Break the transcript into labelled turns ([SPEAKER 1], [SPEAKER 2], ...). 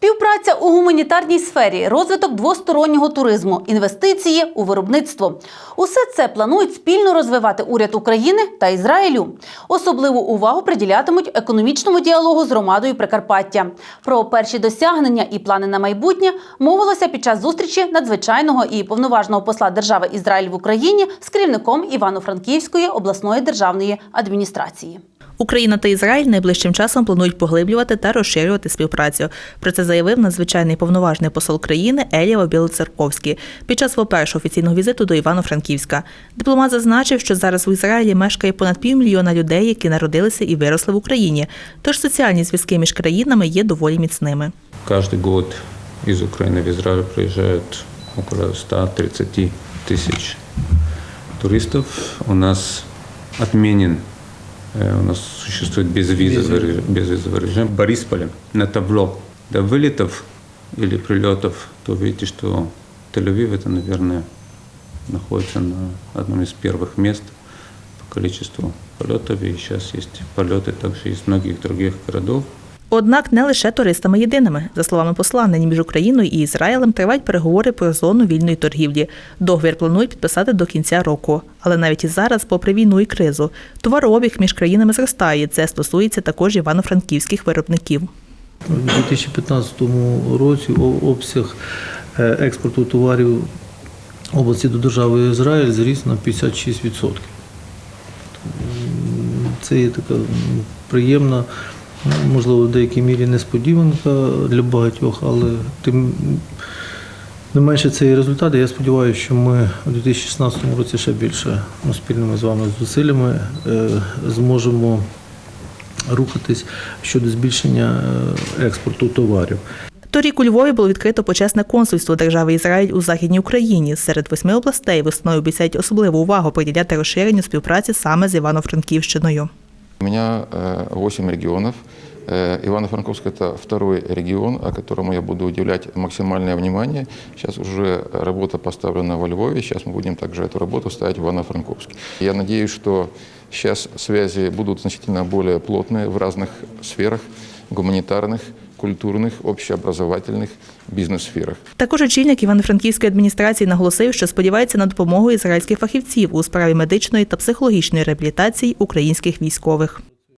[SPEAKER 1] Співпраця у гуманітарній сфері, розвиток двостороннього туризму, інвестиції у виробництво. Усе це планують спільно розвивати уряд України та Ізраїлю. Особливу увагу приділятимуть економічному діалогу з громадою Прикарпаття. Про перші досягнення і плани на майбутнє мовилося під час зустрічі надзвичайного і повноважного посла держави Ізраїль в Україні з керівником Івано-Франківської обласної державної адміністрації.
[SPEAKER 2] Україна та Ізраїль найближчим часом планують поглиблювати та розширювати співпрацю. Про це заявив надзвичайний повноважний посол країни Еліо Білоцерковський під час свого першого офіційного візиту до Івано-Франківська. Дипломат зазначив, що зараз в Ізраїлі мешкає понад півмільйона людей, які народилися і виросли в Україні. Тож соціальні зв'язки між країнами є доволі міцними.
[SPEAKER 3] Каждый год из Украины в Израиль приезжают около 130 тысяч туристов. У нас отменен, э, у нас существует безвизовый, безвизовый режим. В Борисполе на табло до вылетов или прилетов, то видите, что Тель-Авив это, наверное, находится на одном из первых мест по количеству полетов. И сейчас есть полеты также из многих других городов.
[SPEAKER 2] Однак не лише туристами єдиними. За словами посла, нині між Україною і Ізраїлем тривають переговори про зону вільної торгівлі. Договір планують підписати до кінця року. Але навіть і зараз, попри війну і кризу, товарообіг між країнами зростає. Це стосується також івано-франківських виробників.
[SPEAKER 4] У 2015 році обсяг е, експорту товарів області до держави Ізраїль зріс на 56%. Це є така приємна, можливо, в деякій мірі несподіванка для багатьох, але тим не менше це є результат. і Я сподіваюся, що ми у 2016 році ще більше ну, спільними з вами зусиллями е, зможемо рухатись щодо збільшення е, експорту товарів.
[SPEAKER 2] Торік у Львові було відкрито почесне консульство держави Ізраїль у Західній Україні. Серед восьми областей весною обіцяють особливу увагу приділяти розширенню співпраці саме з Івано-Франківщиною.
[SPEAKER 5] У меня э, 8 регионов. Э, Ивано-Франковск – это второй регион, о котором я буду уделять максимальное внимание. Сейчас уже работа поставлена во Львове, сейчас мы будем также эту работу ставить в Ивано-Франковске. Я надеюсь, что сейчас связи будут значительно более плотные в разных сферах – гуманитарных, культурных, общеобразовательних бізнес-сферах.
[SPEAKER 2] Також очільник Івано-Франківської адміністрації наголосив, що сподівається на допомогу ізраїльських фахівців у справі медичної та психологічної реабілітації українських військових.